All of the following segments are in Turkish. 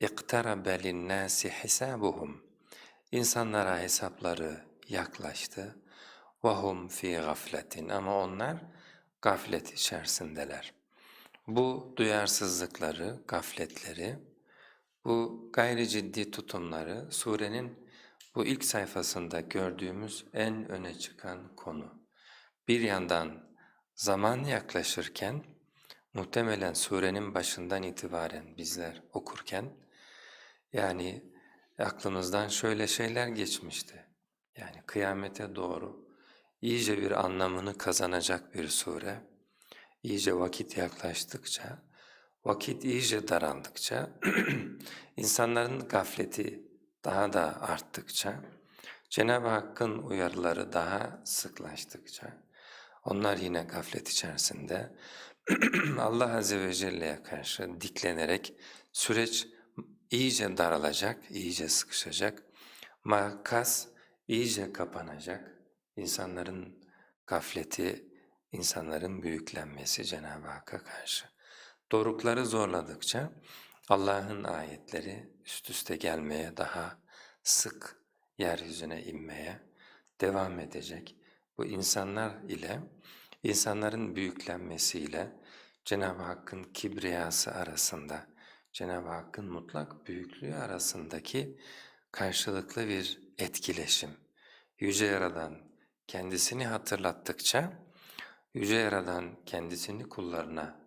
اِقْتَرَبَ لِلنَّاسِ حِسَابُهُمْ İnsanlara hesapları yaklaştı. وَهُمْ فِي غَفْلَةٍ Ama onlar gaflet içerisindeler. Bu duyarsızlıkları, gafletleri, bu gayri ciddi tutumları surenin bu ilk sayfasında gördüğümüz en öne çıkan konu. Bir yandan zaman yaklaşırken, muhtemelen surenin başından itibaren bizler okurken, yani aklımızdan şöyle şeyler geçmişti. Yani kıyamete doğru iyice bir anlamını kazanacak bir sure, iyice vakit yaklaştıkça, vakit iyice daraldıkça, insanların gafleti daha da arttıkça, Cenab-ı Hakk'ın uyarıları daha sıklaştıkça, onlar yine gaflet içerisinde Allah Azze ve Celle'ye karşı diklenerek süreç iyice daralacak, iyice sıkışacak, makas iyice kapanacak, insanların gafleti, insanların büyüklenmesi Cenab-ı Hakk'a karşı. Dorukları zorladıkça Allah'ın ayetleri üst üste gelmeye, daha sık yeryüzüne inmeye devam edecek. Bu insanlar ile, insanların büyüklenmesiyle Cenab-ı Hakk'ın kibriyası arasında, Cenab-ı Hakk'ın mutlak büyüklüğü arasındaki karşılıklı bir etkileşim. Yüce Yaradan kendisini hatırlattıkça, Yüce Yaradan kendisini kullarına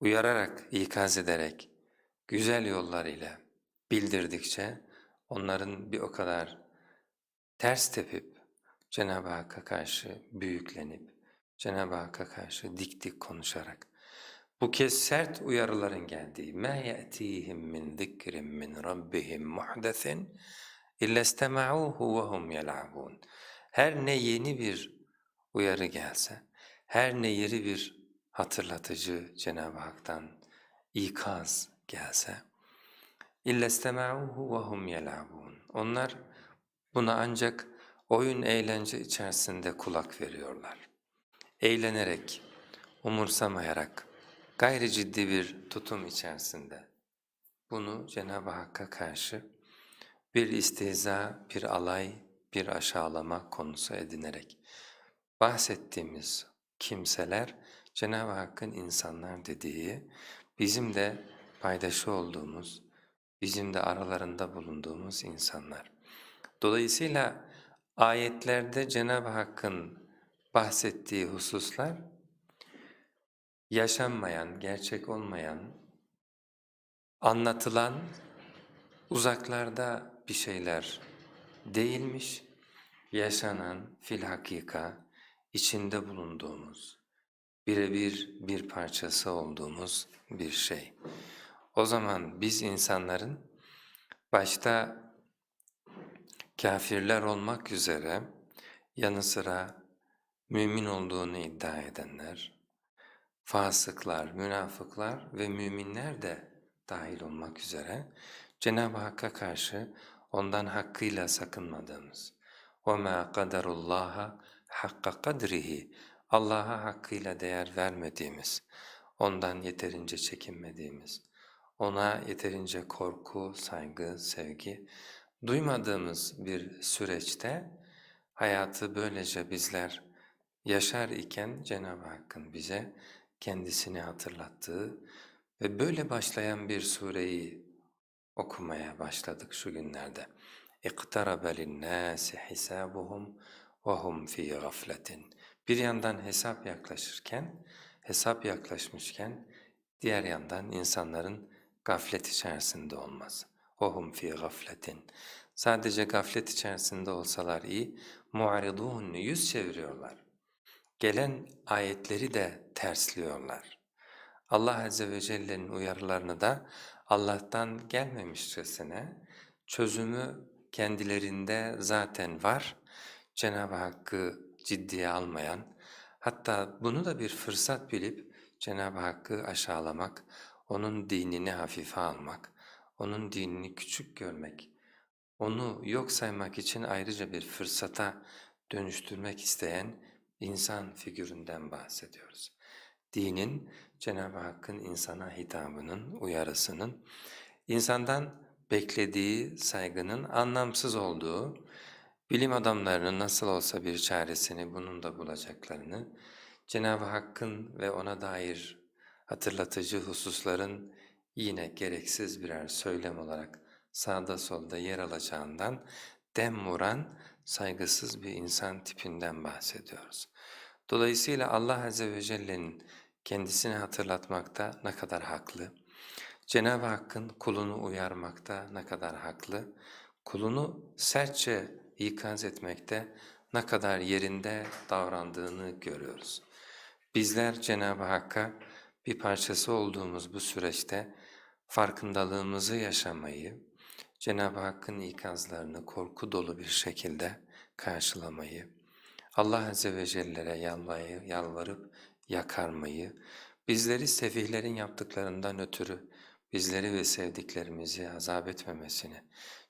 uyararak, ikaz ederek, güzel yollar ile bildirdikçe onların bir o kadar ters tepip Cenab-ı Hakk'a karşı büyüklenip Cenab-ı Hakk'a karşı dik dik konuşarak bu kez sert uyarıların geldiği مَا يَأْتِيهِمْ مِنْ ذِكْرٍ مِنْ رَبِّهِمْ مُحْدَثٍ اِلَّا اسْتَمَعُوهُ وَهُمْ يَلْعَبُونَ Her ne yeni bir uyarı gelse, her ne yeri bir hatırlatıcı Cenab-ı Hak'tan ikaz gelse, اِلَّا اسْتَمَعُوهُ وَهُمْ يَلْعَبُونَ Onlar buna ancak oyun eğlence içerisinde kulak veriyorlar. Eğlenerek, umursamayarak, gayri ciddi bir tutum içerisinde bunu Cenab-ı Hakk'a karşı bir istihza, bir alay, bir aşağılama konusu edinerek bahsettiğimiz kimseler Cenab-ı Hakk'ın insanlar dediği, bizim de paydaşı olduğumuz, bizim de aralarında bulunduğumuz insanlar. Dolayısıyla ayetlerde Cenab-ı Hakk'ın bahsettiği hususlar yaşanmayan, gerçek olmayan, anlatılan uzaklarda bir şeyler değilmiş, yaşanan fil hakika içinde bulunduğumuz, birebir bir parçası olduğumuz bir şey. O zaman biz insanların başta kafirler olmak üzere yanı sıra mümin olduğunu iddia edenler, fasıklar, münafıklar ve müminler de dahil olmak üzere Cenab-ı Hakk'a karşı ondan hakkıyla sakınmadığımız وَمَا قَدَرُ اللّٰهَ حَقَّ قَدْرِهِ Allah'a hakkıyla değer vermediğimiz, ondan yeterince çekinmediğimiz, ona yeterince korku, saygı, sevgi duymadığımız bir süreçte hayatı böylece bizler yaşar iken Cenab-ı Hakk'ın bize kendisini hatırlattığı ve böyle başlayan bir sureyi okumaya başladık şu günlerde. اِقْتَرَبَ لِلنَّاسِ حِسَابُهُمْ وَهُمْ ف۪ي غَفْلَةٍ Bir yandan hesap yaklaşırken, hesap yaklaşmışken diğer yandan insanların gaflet içerisinde olmaz. وَهُمْ ف۪ي غَفْلَةٍ Sadece gaflet içerisinde olsalar iyi, mu'aridun yüz çeviriyorlar. Gelen ayetleri de tersliyorlar. Allah Azze ve Celle'nin uyarılarını da Allah'tan gelmemişçesine çözümü kendilerinde zaten var. Cenab-ı Hakk'ı ciddiye almayan, hatta bunu da bir fırsat bilip Cenab-ı Hakk'ı aşağılamak, onun dinini hafife almak, onun dinini küçük görmek, onu yok saymak için ayrıca bir fırsata dönüştürmek isteyen insan figüründen bahsediyoruz. Dinin, Cenab-ı Hakk'ın insana hitabının, uyarısının insandan beklediği saygının anlamsız olduğu, bilim adamlarının nasıl olsa bir çaresini bunun da bulacaklarını, Cenab-ı Hakk'ın ve ona dair hatırlatıcı hususların yine gereksiz birer söylem olarak sağda solda yer alacağından dem vuran saygısız bir insan tipinden bahsediyoruz. Dolayısıyla Allah Azze ve Celle'nin kendisini hatırlatmakta ne kadar haklı, Cenab-ı Hakk'ın kulunu uyarmakta ne kadar haklı, kulunu sertçe ikaz etmekte ne kadar yerinde davrandığını görüyoruz. Bizler Cenab-ı Hakk'a bir parçası olduğumuz bu süreçte farkındalığımızı yaşamayı, Cenab-ı Hakk'ın ikazlarını korku dolu bir şekilde karşılamayı, Allah Azze ve Celle'ye yalvarayı, yalvarıp yakarmayı, bizleri sefihlerin yaptıklarından ötürü bizleri ve sevdiklerimizi azap etmemesini,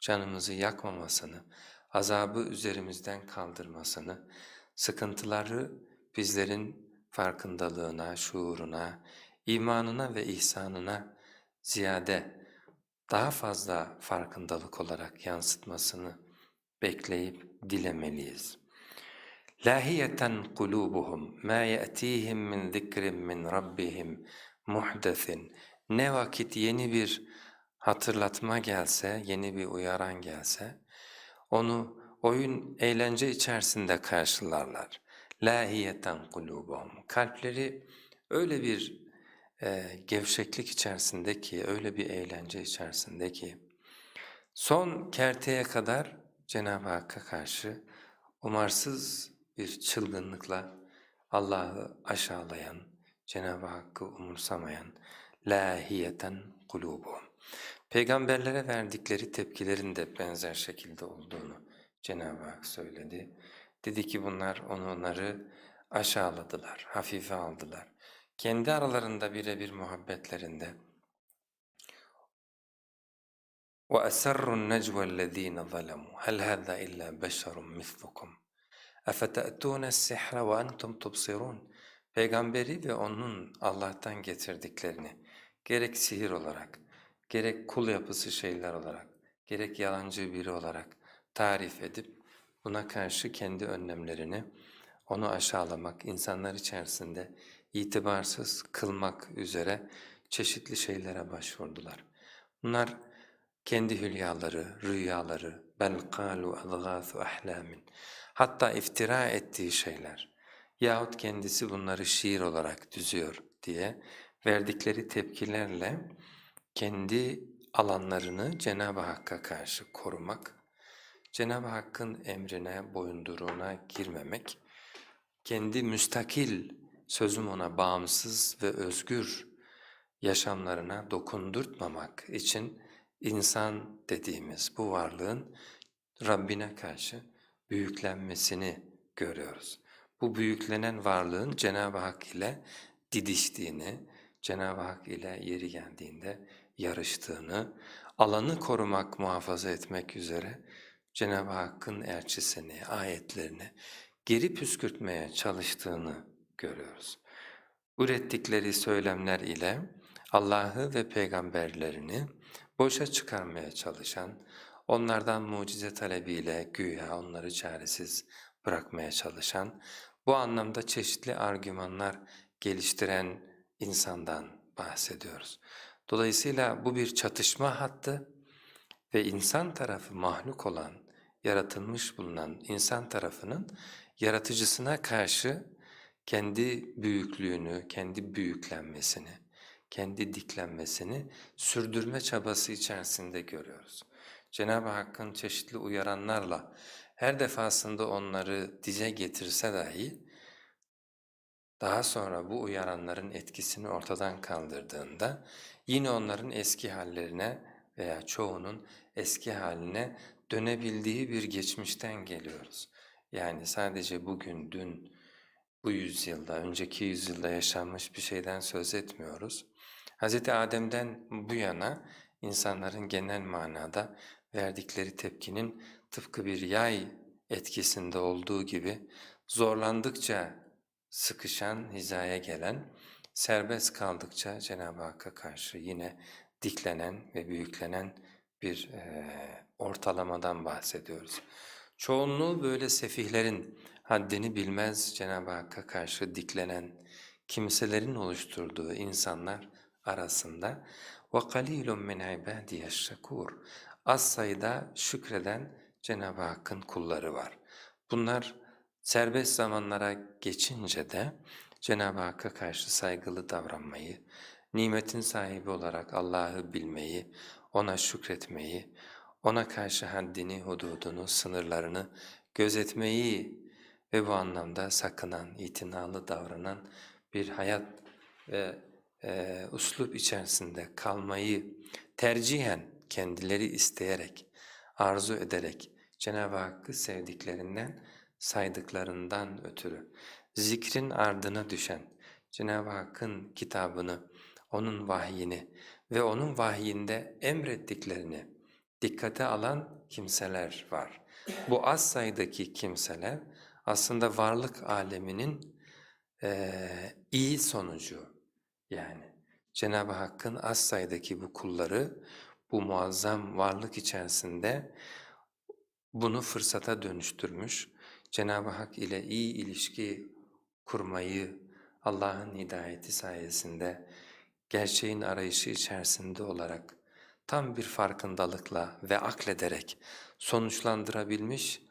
canımızı yakmamasını, azabı üzerimizden kaldırmasını, sıkıntıları bizlerin farkındalığına, şuuruna, imanına ve ihsanına ziyade daha fazla farkındalık olarak yansıtmasını bekleyip dilemeliyiz. Lahiyeten kulubuhum ma ya'tihim min zikrin min rabbihim muhdesin. Ne vakit yeni bir hatırlatma gelse, yeni bir uyaran gelse, onu oyun, eğlence içerisinde karşılarlar. Lahiyeten kulubuhum. Kalpleri öyle bir e, gevşeklik içerisinde ki, öyle bir eğlence içerisinde ki, son kerteye kadar Cenab-ı Hakk'a karşı umarsız bir çılgınlıkla Allah'ı aşağılayan, Cenab-ı Hakk'ı umursamayan, lahiyeten kulubuhum. Peygamberlere verdikleri tepkilerin de benzer şekilde olduğunu Cenab-ı Hak söyledi. Dedi ki bunlar onları aşağıladılar, hafife aldılar Kendi aralarında birebir muhabbetlerinde وَأَسَرُّ النَّجْوَى الَّذ۪ينَ ظَلَمُوا هَلْ هَذَا إِلَّا بَشَرٌ مِثْلُكُمْ اَفَتَأْتُونَ السِّحْرَ وَاَنْتُمْ تُبْصِرُونَ Peygamberi ve onun Allah'tan getirdiklerini gerek sihir olarak, gerek kul yapısı şeyler olarak, gerek yalancı biri olarak tarif edip buna karşı kendi önlemlerini onu aşağılamak, insanlar içerisinde itibarsız kılmak üzere çeşitli şeylere başvurdular. Bunlar kendi hülyaları, rüyaları, bel kâlu adgâthu ahlâmin, hatta iftira ettiği şeyler yahut kendisi bunları şiir olarak düzüyor diye verdikleri tepkilerle kendi alanlarını Cenab-ı Hakk'a karşı korumak, Cenab-ı Hakk'ın emrine, boyunduruğuna girmemek, kendi müstakil, sözüm ona bağımsız ve özgür yaşamlarına dokundurtmamak için insan dediğimiz bu varlığın Rabbine karşı büyüklenmesini görüyoruz. Bu büyüklenen varlığın Cenab-ı Hak ile didiştiğini, Cenab-ı Hak ile yeri geldiğinde yarıştığını, alanı korumak, muhafaza etmek üzere Cenab-ı Hakk'ın elçisini, ayetlerini geri püskürtmeye çalıştığını görüyoruz. Ürettikleri söylemler ile Allah'ı ve peygamberlerini boşa çıkarmaya çalışan, onlardan mucize talebiyle güya onları çaresiz bırakmaya çalışan, bu anlamda çeşitli argümanlar geliştiren insandan bahsediyoruz. Dolayısıyla bu bir çatışma hattı ve insan tarafı mahluk olan, yaratılmış bulunan insan tarafının yaratıcısına karşı kendi büyüklüğünü, kendi büyüklenmesini, kendi diklenmesini sürdürme çabası içerisinde görüyoruz. Cenab-ı Hakk'ın çeşitli uyaranlarla her defasında onları dize getirse dahi daha sonra bu uyaranların etkisini ortadan kaldırdığında yine onların eski hallerine veya çoğunun eski haline dönebildiği bir geçmişten geliyoruz. Yani sadece bugün, dün, bu yüzyılda, önceki yüzyılda yaşanmış bir şeyden söz etmiyoruz. Hz. Adem'den bu yana insanların genel manada verdikleri tepkinin tıpkı bir yay etkisinde olduğu gibi zorlandıkça sıkışan, hizaya gelen, serbest kaldıkça Cenab-ı Hakk'a karşı yine diklenen ve büyüklenen bir eee, ortalamadan bahsediyoruz. Çoğunluğu böyle sefihlerin haddini bilmez Cenab-ı Hakk'a karşı diklenen kimselerin oluşturduğu insanlar arasında وَقَلِيلٌ مِنْ عِبَادِيَ الشَّكُورِ Az sayıda şükreden Cenab-ı Hakk'ın kulları var. Bunlar serbest zamanlara geçince de Cenab-ı Hakk'a karşı saygılı davranmayı, nimetin sahibi olarak Allah'ı bilmeyi, O'na şükretmeyi, O'na karşı haddini, hududunu, sınırlarını gözetmeyi ve bu anlamda sakınan, itinalı davranan bir hayat ve e, uslup içerisinde kalmayı tercihen kendileri isteyerek, arzu ederek Cenab-ı Hakk'ı sevdiklerinden, saydıklarından ötürü zikrin ardına düşen Cenab-ı Hakk'ın kitabını, O'nun vahyini ve O'nun vahyinde emrettiklerini dikkate alan kimseler var. Bu az sayıdaki kimseler aslında varlık aleminin eee, iyi sonucu yani. Cenab-ı Hakk'ın az sayıdaki bu kulları bu muazzam varlık içerisinde bunu fırsata dönüştürmüş, Cenab-ı Hak ile iyi ilişki kurmayı Allah'ın hidayeti sayesinde gerçeğin arayışı içerisinde olarak tam bir farkındalıkla ve aklederek sonuçlandırabilmiş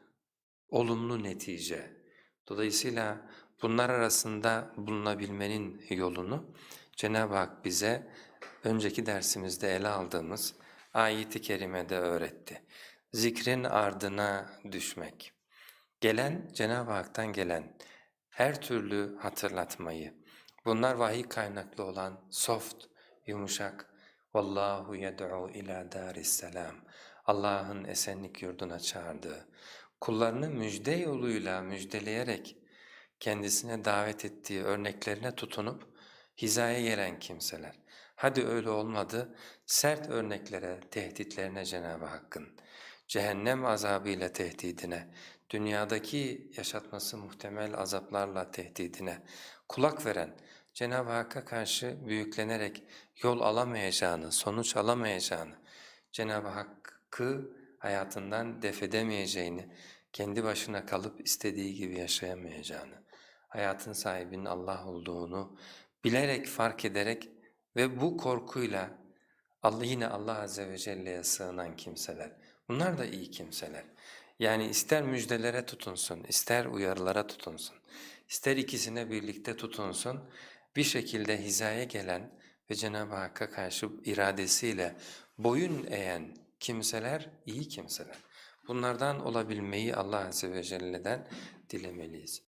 olumlu netice. Dolayısıyla bunlar arasında bulunabilmenin yolunu Cenab-ı Hak bize önceki dersimizde ele aldığımız ayet-i kerimede öğretti. Zikrin ardına düşmek. Gelen, Cenab-ı Hak'tan gelen her türlü hatırlatmayı, bunlar vahiy kaynaklı olan soft, yumuşak, Vallahu yed'u ila daris selam. Allah'ın esenlik yurduna çağırdığı, kullarını müjde yoluyla müjdeleyerek kendisine davet ettiği örneklerine tutunup hizaya gelen kimseler. Hadi öyle olmadı, sert örneklere, tehditlerine Cenab-ı Hakk'ın, cehennem azabıyla tehdidine, dünyadaki yaşatması muhtemel azaplarla tehdidine kulak veren, Cenab-ı Hakk'a karşı büyüklenerek yol alamayacağını, sonuç alamayacağını, Cenab-ı Hakk'ı hayatından def edemeyeceğini, kendi başına kalıp istediği gibi yaşayamayacağını, hayatın sahibinin Allah olduğunu bilerek, fark ederek ve bu korkuyla Allah yine Allah Azze ve Celle'ye sığınan kimseler. Bunlar da iyi kimseler. Yani ister müjdelere tutunsun, ister uyarılara tutunsun, ister ikisine birlikte tutunsun, bir şekilde hizaya gelen ve Cenab-ı Hakk'a karşı iradesiyle boyun eğen kimseler iyi kimseler. Bunlardan olabilmeyi Allah Azze ve Celle'den dilemeliyiz.